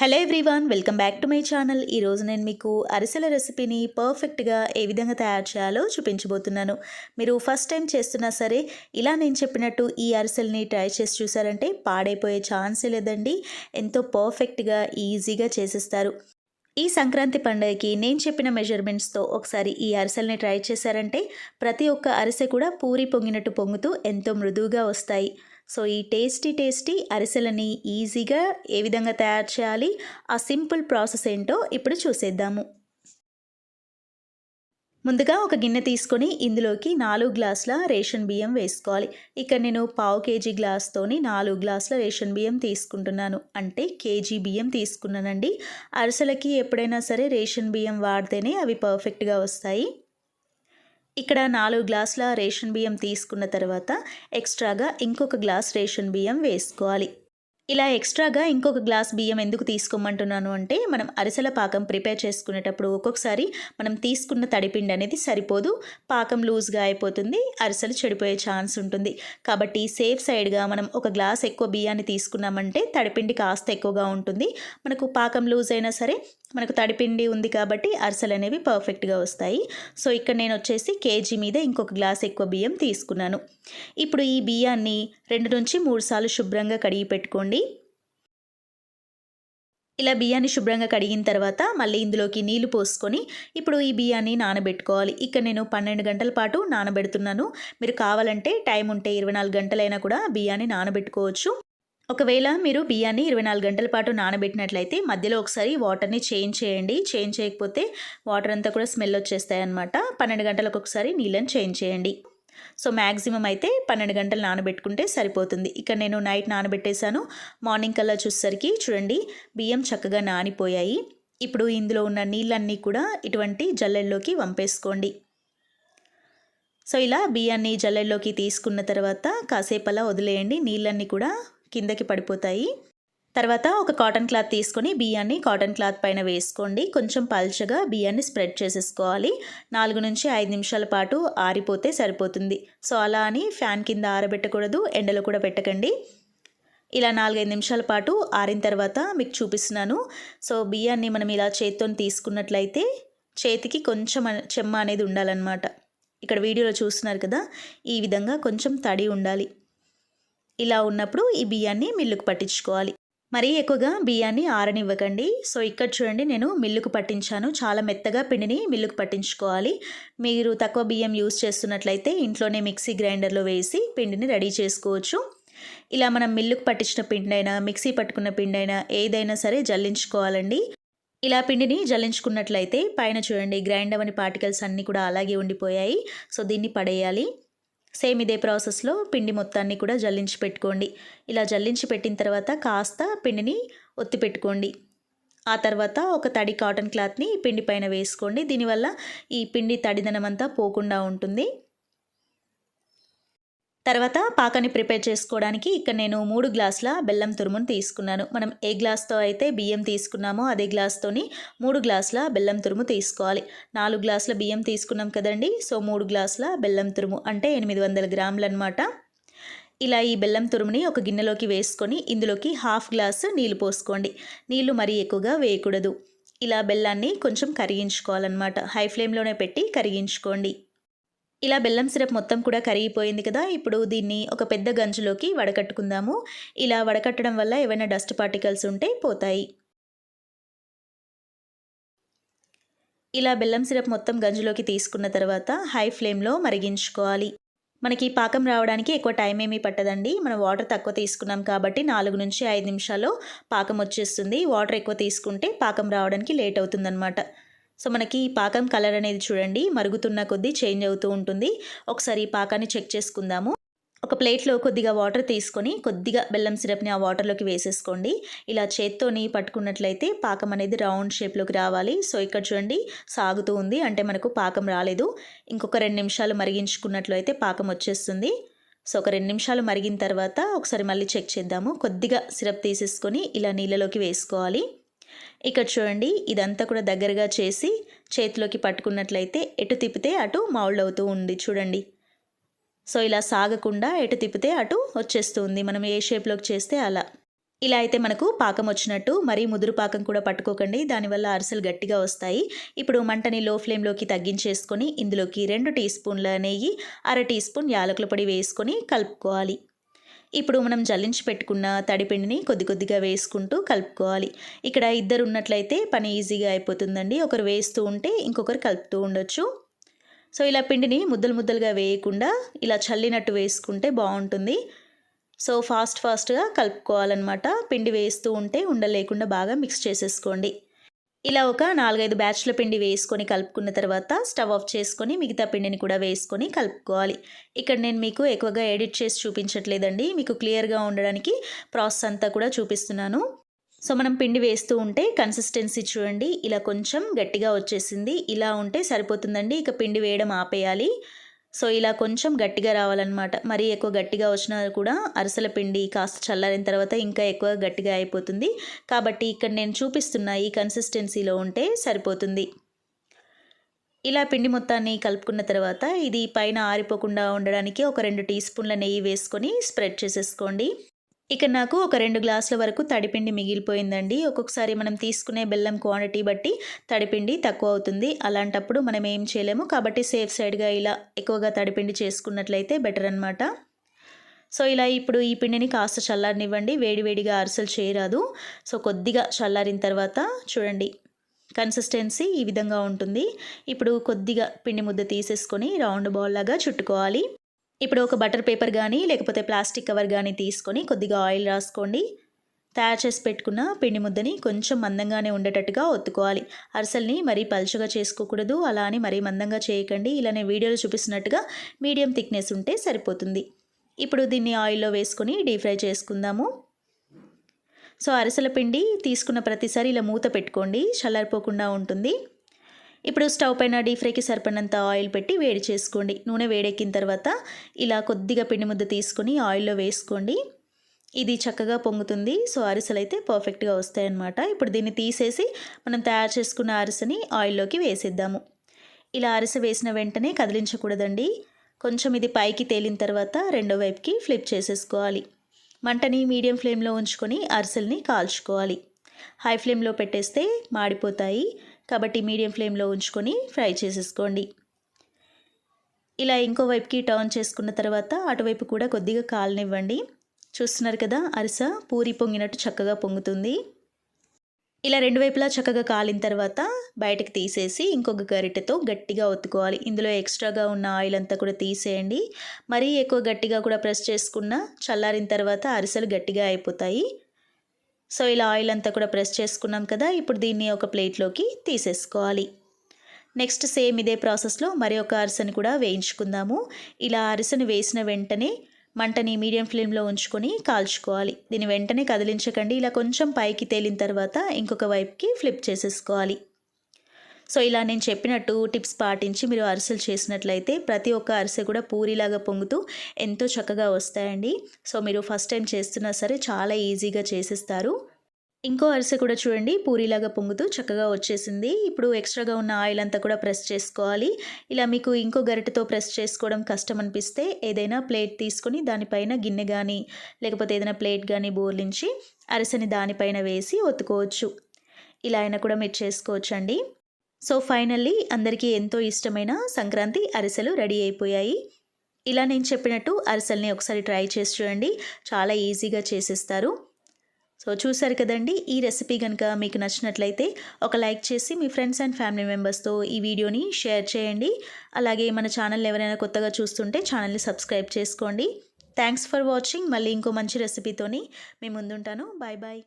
Hello everyone welcome back to my channel ఈరోజు నేను మీకు అరిసెల రెసిపీని పర్ఫెక్ట్గా ఏ విధంగా తయారు చేయాలో చూపించబోతున్నాను. మీరు ఫస్ట్ టైం చేస్తున్నా సరే ఇలా నేను చెప్పినట్టు ఈ అరిసెల్ని ట్రై చేసి చూసారంటే పాడైపోయే ఛాన్సే లేదండి. ఎంతో పర్ఫెక్ట్గా ఈజీగా చేసేస్తారు. ఈ సంక్రాంతి పండుగకి నేను చెప్పిన మెజర్మెంట్స్తో ఒకసారి ఈ అరిసెల్ని ట్రై చేశారంటే ప్రతి ఒక్క అరిసె కూడా పూరి పొంగినట్టు పొంగుతూ ఎంతో మృదువుగా వస్తాయి. సో ఈ టేస్టీ టేస్టీ అరిసెలని ఈజీగా ఏ విధంగా తయారు చేయాలి ఆ సింపుల్ ప్రాసెస్ ఏంటో ఇప్పుడు చూసేద్దాము. ముందుగా ఒక గిన్నె తీసుకొని ఇందులోకి నాలుగు గ్లాసుల రేషన్ బియ్యం వేసుకోవాలి. ఇక్కడ నేను పావు కేజీ గ్లాస్తోని నాలుగు గ్లాసుల రేషన్ బియ్యం తీసుకుంటున్నాను. అంటే కేజీ బియ్యం తీసుకున్నానండి. అరిసెలకి ఎప్పుడైనా సరే రేషన్ బియ్యం వాడితేనే అవి పర్ఫెక్ట్గా వస్తాయి. ఇక్కడ నాలుగు గ్లాసుల రేషన్ బియ్యం తీసుకున్న తర్వాత ఎక్స్ట్రాగా ఇంకొక గ్లాస్ రేషన్ బియ్యం వేసుకోవాలి. ఇలా ఎక్స్ట్రాగా ఇంకొక గ్లాస్ బియ్యం ఎందుకు తీసుకోమంటున్నాను అంటే మనం అరిసెల పాకం ప్రిపేర్ చేసుకునేటప్పుడు ఒక్కొక్కసారి మనం తీసుకున్న తడిపిండి అనేది సరిపోదు పాకం లూజ్గా అయిపోతుంది అరిసెలు చెడిపోయే ఛాన్స్ ఉంటుంది. కాబట్టి సేఫ్ సైడ్గా మనం ఒక గ్లాస్ ఎక్కువ బియ్యాన్ని తీసుకున్నామంటే తడిపిండి కాస్త ఎక్కువగా ఉంటుంది. మనకు పాకం లూజ్ అయినా సరే మనకు తడిపిండి ఉంది కాబట్టి అరిసెలు అనేవి పర్ఫెక్ట్గా వస్తాయి. సో ఇక్కడ నేను వచ్చేసి కేజీ మీద ఇంకొక గ్లాస్ ఎక్కువ బియ్యం తీసుకున్నాను. ఇప్పుడు ఈ బియ్యాన్ని రెండు నుంచి మూడు సార్లు శుభ్రంగా కడిగి పెట్టుకోండి. ఇలా బియ్యాన్ని శుభ్రంగా కడిగిన తర్వాత మళ్ళీ ఇందులోకి నీళ్ళు పోసుకొని ఇప్పుడు ఈ బియ్యాన్ని నానబెట్టుకోవాలి. ఇక్కడ నేను పన్నెండు గంటల పాటు నానబెడుతున్నాను. మీరు కావాలంటే టైం ఉంటే ఇరవై నాలుగు గంటలైనా కూడా బియ్యాన్ని నానబెట్టుకోవచ్చు. ఒకవేళ మీరు బియ్యాన్ని ఇరవై నాలుగు గంటల పాటు నానబెట్టినట్లయితే మధ్యలో ఒకసారి వాటర్ని చేంజ్ చేయండి. చేంజ్ చేయకపోతే వాటర్ అంతా కూడా స్మెల్ వచ్చేస్తాయి అనమాట పన్నెండు గంటలకు ఒకసారి నీళ్ళని చేంజ్ చేయండి. సో మ్యాక్సిమం అయితే పన్నెండు గంటలు నానబెట్టుకుంటే సరిపోతుంది. ఇక్కడ నేను నైట్ నానబెట్టేశాను. మార్నింగ్ కల్లా చూసేసరికి చూడండి బియ్యం చక్కగా నానిపోయాయి. ఇప్పుడు ఇందులో ఉన్న నీళ్ళన్నీ కూడా ఇటువంటి జల్లెల్లోకి వంపేసుకోండి. సో ఇలా బియ్యాన్ని జల్లెల్లోకి తీసుకున్న తర్వాత కాసేపు అలా వదిలేయండి. నీళ్ళన్నీ కూడా కిందకి పడిపోతాయి. తర్వాత ఒక కాటన్ క్లాత్ తీసుకొని బియ్యాన్ని కాటన్ క్లాత్ పైన వేసుకోండి. కొంచెం పల్చగా బియ్యాన్ని స్ప్రెడ్ చేసేసుకోవాలి. నాలుగు నుంచి ఐదు నిమిషాల పాటు ఆరిపోతే సరిపోతుంది. సో అలా అని ఫ్యాన్ కింద ఆరబెట్టకూడదు ఎండలో కూడా పెట్టకండి. ఇలా నాలుగైదు నిమిషాల పాటు ఆరిన తర్వాత మీకు చూపిస్తున్నాను. సో బియ్యాన్ని మనం ఇలా చేతితో తీసుకున్నట్లయితే చేతికి కొంచెం చెమ్మ అనేది ఉండాలన్నమాట. ఇక్కడ వీడియోలో చూస్తున్నారు కదా ఈ విధంగా కొంచెం తడి ఉండాలి. ఇలా ఉన్నప్పుడు ఈ బియ్యాన్ని మిల్లుకు పట్టించుకోవాలి. మరీ ఎక్కువగా బియ్యాన్ని ఆరనివ్వకండి. సో ఇక్కడ చూడండి నేను మిల్లుకు పట్టించాను. చాలా మెత్తగా పిండిని మిల్లుకు పట్టించుకోవాలి. మీరు తక్కువ బియ్యం యూస్ చేస్తున్నట్లయితే ఇంట్లోనే మిక్సీ గ్రైండర్లో వేసి పిండిని రెడీ చేసుకోవచ్చు. ఇలా మనం మిల్లుకు పట్టించిన పిండి అయినా మిక్సీ పట్టుకున్న పిండి అయినా ఏదైనా సరే జల్లించుకోవాలండి. ఇలా పిండిని జల్లించుకున్నట్లయితే పైన చూడండి గ్రైండ్ అవని పార్టికల్స్ అన్నీ కూడా అలాగే ఉండిపోయాయి. సో దీన్ని పడేయాలి. సేమ్ ఇదే ప్రాసెస్లో పిండి మొత్తాన్ని కూడా జల్లించి పెట్టుకోండి. ఇలా జల్లించి పెట్టిన తర్వాత కాస్త పిండిని ఒత్తి పెట్టుకోండి. ఆ తర్వాత ఒక తడి కాటన్ క్లాత్ని పిండి పైన వేసుకోండి. దీనివల్ల ఈ పిండి తడిదనం అంతా పోకుండా ఉంటుంది. తర్వాత పాకాన్ని ప్రిపేర్ చేసుకోవడానికి ఇక్కడ నేను మూడు గ్లాసుల బెల్లం తురుమును తీసుకున్నాను. మనం ఏ గ్లాస్తో అయితే బియ్యం తీసుకున్నామో అదే గ్లాస్తోని మూడు గ్లాసుల బెల్లం తురుము తీసుకోవాలి. నాలుగు గ్లాసుల బియ్యం తీసుకున్నాం కదండి సో మూడు గ్లాసుల బెల్లం తురుము అంటే ఎనిమిది వందల గ్రాములు అనమాట ఇలా ఈ బెల్లం తురుముని ఒక గిన్నెలోకి వేసుకొని ఇందులోకి హాఫ్ గ్లాస్ నీళ్ళు పోసుకోండి. నీళ్ళు మరీ ఎక్కువగా వేయకూడదు. ఇలా బెల్లాన్ని కొంచెం కరిగించుకోవాలన్నమాట. హై ఫ్లేమ్లోనే పెట్టి కరిగించుకోండి. ఇలా బెల్లం సిరప్ మొత్తం కూడా కరిగిపోయింది కదా ఇప్పుడు దీన్ని ఒక పెద్ద గంజులోకి వడకట్టుకుందాము. ఇలా వడకట్టడం వల్ల ఏవైనా డస్ట్ పార్టికల్స్ ఉంటే పోతాయి. ఇలా బెల్లం సిరప్ మొత్తం గంజులోకి తీసుకున్న తర్వాత హై ఫ్లేమ్లో మరిగించుకోవాలి. మనకి పాకం రావడానికి ఎక్కువ టైం ఏమీ పట్టదండి. మనం వాటర్ తక్కువ తీసుకున్నాం కాబట్టి నాలుగు నుంచి ఐదు నిమిషాల్లో పాకం వచ్చేస్తుంది. వాటర్ ఎక్కువ తీసుకుంటే పాకం రావడానికి లేట్ అవుతుందన్నమాట. సో మనకి ఈ పాకం కలర్ అనేది చూడండి మరుగుతున్న కొద్దీ చేంజ్ అవుతూ ఉంటుంది. ఒకసారి ఈ పాకాన్ని చెక్ చేసుకుందాము. ఒక ప్లేట్లో కొద్దిగా వాటర్ తీసుకొని కొద్దిగా బెల్లం సిరప్ని ఆ వాటర్లోకి వేసేసుకోండి. ఇలా చేత్తోని పట్టుకున్నట్లయితే పాకం అనేది రౌండ్ షేప్లోకి రావాలి. సో ఇక్కడ చూడండి సాగుతూ ఉంది. అంటే మనకు పాకం రాలేదు. ఇంకొక రెండు నిమిషాలు మరిగించుకున్నట్లయితే పాకం వచ్చేస్తుంది. సో ఒక రెండు నిమిషాలు మరిగిన తర్వాత ఒకసారి మళ్ళీ చెక్ చేద్దాము. కొద్దిగా సిరప్ తీసేసుకొని ఇలా నీళ్ళలోకి వేసుకోవాలి. ఇక్కడ చూడండి ఇదంతా కూడా దగ్గరగా చేసి చేతిలోకి పట్టుకున్నట్లయితే ఎటు తిప్పితే అటు మౌల్డ్ అవుతూ ఉంది చూడండి. సో ఇలా సాగకుండా ఎటు తిప్పితే అటు వచ్చేస్తుంది మనం ఏ షేప్లోకి చేస్తే అలా. ఇలా అయితే మనకు పాకం వచ్చినట్టు మరీ ముదురు పాకం కూడా పట్టుకోకండి. దానివల్ల అరిసెలు గట్టిగా వస్తాయి. ఇప్పుడు మంటని లో ఫ్లేమ్లోకి తగ్గించేసుకొని ఇందులోకి రెండు టీ స్పూన్ల నెయ్యి అర టీ స్పూన్ యాలకుల పొడి వేసుకొని కలుపుకోవాలి. ఇప్పుడు మనం జల్లించి పెట్టుకున్న తడిపిండిని కొద్ది కొద్దిగా వేసుకుంటూ కలుపుకోవాలి. ఇక్కడ ఇద్దరు ఉన్నట్లయితే పని ఈజీగా అయిపోతుందండి. ఒకరు వేస్తూ ఉంటే ఇంకొకరు కలుపుతూ ఉండొచ్చు. సో ఇలా పిండిని ముద్దలు ముద్దలుగా వేయకుండా ఇలా చల్లినట్టు వేసుకుంటే బాగుంటుంది. సో ఫాస్ట్ ఫాస్ట్గా కలుపుకోవాలన్నమాట. పిండి వేస్తూ ఉంటే ఉండలేకుండా బాగా మిక్స్ చేసేసుకోండి. ఇలా ఒక నాలుగైదు బ్యాచ్ల పిండి వేసుకొని కలుపుకున్న తర్వాత స్టవ్ ఆఫ్ చేసుకొని మిగతా పిండిని కూడా వేసుకొని కలుపుకోవాలి. ఇక్కడ నేను మీకు ఎక్కువగా ఎడిట్ చేసి చూపించట్లేదండి. మీకు క్లియర్గా ఉండడానికి ప్రాసెస్ అంతా కూడా చూపిస్తున్నాను. సో మనం పిండి వేస్తూ ఉంటే కన్సిస్టెన్సీ చూడండి. ఇలా కొంచెం గట్టిగా వచ్చేసింది. ఇలా ఉంటే సరిపోతుందండి. ఇక పిండి వేయడం ఆపేయాలి. సో ఇలా కొంచెం గట్టిగా రావాలన్నమాట. మరీ ఎక్కువ గట్టిగా వచ్చినా కూడా అరిసెల పిండి కాస్త చల్లారిన తర్వాత ఇంకా ఎక్కువ గట్టిగా అయిపోతుంది. కాబట్టి ఇక్కడ నేను చూపిస్తున్న ఈ కన్సిస్టెన్సీలో ఉంటే సరిపోతుంది. ఇలా పిండి మొత్తాన్ని కలుపుకున్న తర్వాత ఇది పైన ఆరిపోకుండా ఉండడానికి ఒక రెండు టీ స్పూన్ల నెయ్యి వేసుకొని స్ప్రెడ్ చేసేసుకోండి. ఇక నాకు ఒక రెండు గ్లాసుల వరకు తడిపిండి మిగిలిపోయిందండి. ఒక్కొక్కసారి మనం తీసుకునే బెల్లం క్వాంటిటీ బట్టి తడిపిండి తక్కువ అవుతుంది. అలాంటప్పుడు మనం ఏం చేయలేము. కాబట్టి సేఫ్ సైడ్గా ఇలా ఎక్కువగా తడిపిండి చేసుకున్నట్లయితే బెటర్ అనమాట సో ఇలా ఇప్పుడు ఈ పిండిని కాస్త చల్లారనివ్వండి. వేడివేడిగా అరసలు చేయరాదు. సో కొద్దిగా చల్లారిన తర్వాత చూడండి. కన్సిస్టెన్సీ ఈ విధంగా ఉంటుంది. ఇప్పుడు కొద్దిగా పిండి ముద్ద తీసేసుకొని రౌండ్ బాల్ లాగా చుట్టుకోవాలి. ఇప్పుడు ఒక బటర్ పేపర్ కానీ లేకపోతే ప్లాస్టిక్ కవర్ కానీ తీసుకొని కొద్దిగా ఆయిల్ రాసుకోండి. తయారు చేసి పెట్టుకున్న పిండి ముద్దని కొంచెం మందంగానే ఉండేటట్టుగా ఒత్తుకోవాలి. అరిసెల్ని మరీ పలుచగా చేసుకోకూడదు. అలా అని మరీ మందంగా చేయకండి. ఇలానే వీడియోలో చూపిస్తున్నట్టుగా మీడియం థిక్నెస్ ఉంటే సరిపోతుంది. ఇప్పుడు దీన్ని ఆయిల్లో వేసుకొని డీప్ ఫ్రై చేసుకుందాము. సో అరిసెల పిండి తీసుకున్న ప్రతిసారి ఇలా మూత పెట్టుకోండి. చల్లారిపోకుండా ఉంటుంది. ఇప్పుడు స్టవ్ పైన డీప్ ఫ్రైకి సరిపడినంత ఆయిల్ పెట్టి వేడి చేసుకోండి. నూనె వేడెక్కిన తర్వాత ఇలా కొద్దిగా పిండి ముద్ద తీసుకొని ఆయిల్లో వేసుకోండి. ఇది చక్కగా పొంగుతుంది. సో అరిసెలు అయితే పర్ఫెక్ట్గా వస్తాయన్నమాట. ఇప్పుడు దీన్ని తీసేసి మనం తయారు చేసుకున్న అరిసెని ఆయిల్లోకి వేసేద్దాము. ఇలా అరిసె వేసిన వెంటనే కదిలించకూడదండి. కొంచెం ఇది పైకి తేలిన తర్వాత రెండో వైపుకి ఫ్లిప్ చేసేసుకోవాలి. మంటని మీడియం ఫ్లేమ్లో ఉంచుకొని అరిసెల్ని కాల్చుకోవాలి. హై ఫ్లేమ్లో పెట్టేస్తే మాడిపోతాయి. కాబట్టి మీడియం ఫ్లేమ్లో ఉంచుకొని ఫ్రై చేసేసుకోండి. ఇలా ఇంకో వైపుకి టర్న్ చేసుకున్న తర్వాత అటువైపు కూడా కొద్దిగా కాలనివ్వండి. చూస్తున్నారు కదా అరిస పూరి పొంగినట్టు చక్కగా పొంగుతుంది. ఇలా రెండు వైపులా చక్కగా కాలిన తర్వాత బయటకు తీసేసి ఇంకొక గరిటెతో గట్టిగా ఒత్తుకోవాలి. ఇందులో ఎక్స్ట్రాగా ఉన్న ఆయిల్ అంతా కూడా తీసేయండి. మరీ ఎక్కువ గట్టిగా కూడా ప్రెస్ చేసుకున్న చల్లారిన తర్వాత అరిసెలు గట్టిగా అయిపోతాయి. సో ఇలా ఆయిల్ అంతా కూడా ప్రెస్ చేసుకున్నాం కదా ఇప్పుడు దీన్ని ఒక ప్లేట్లోకి తీసేసుకోవాలి. నెక్స్ట్ సేమ్ ఇదే ప్రాసెస్లో మరి ఒక అరిసెని కూడా వేయించుకుందాము. ఇలా అరిసెని వేసిన వెంటనే మంటని మీడియం ఫ్లేమ్లో ఉంచుకొని కాల్చుకోవాలి. దీన్ని వెంటనే కదిలించకండి ఇలా కొంచెం పైకి తేలిన తర్వాత ఇంకొక వైపుకి ఫ్లిప్ చేసేసుకోవాలి. సో ఇలా నేను చెప్పినట్టు టిప్స్ పాటించి మీరు అరిసెలు చేసినట్లయితే ప్రతి ఒక్క అరిసె కూడా పూరిలాగా పొంగుతూ ఎంతో చక్కగా వస్తాయండి. సో మీరు ఫస్ట్ టైం చేస్తున్నా సరే చాలా ఈజీగా చేసేస్తారు. ఇంకో అరిసె కూడా చూడండి పూరిలాగా పొంగుతూ చక్కగా వచ్చేసింది. ఇప్పుడు ఎక్స్ట్రాగా ఉన్న ఆయిల్ అంతా కూడా ప్రెస్ చేసుకోవాలి. ఇలా మీకు ఇంకో గరిటతో ప్రెస్ చేసుకోవడం కష్టం అనిపిస్తే ఏదైనా ప్లేట్ తీసుకొని దానిపైన గిన్నె కానీ లేకపోతే ఏదైనా ప్లేట్ కానీ బోర్లించి అరిసెని దానిపైన వేసి ఒత్తుకోవచ్చు. ఇలా అయినా కూడా మీరు చేసుకోవచ్చు అండి సో ఫైనల్లీ అందరికీ ఎంతో ఇష్టమైన సంక్రాంతి అరిసెలు రెడీ అయిపోయాయి. ఇలా నేను చెప్పినట్టు అరిసెల్ని ఒకసారి ట్రై చేసి చూడండి. చాలా ఈజీగా చేసేస్తారు. సో చూసారు కదండి ఈ రెసిపీ కనుక మీకు నచ్చినట్లయితే ఒక లైక్ చేసి మీ ఫ్రెండ్స్ అండ్ ఫ్యామిలీ మెంబర్స్తో ఈ వీడియోని షేర్ చేయండి. అలాగే మన ఛానల్ ఎవరైనా కొత్తగా చూస్తుంటే ఛానల్ని సబ్స్క్రైబ్ చేసుకోండి. Thanks for watching. మళ్ళీ ఇంకో మంచి రెసిపీతోని మేము ముందుంటాను. Bye bye.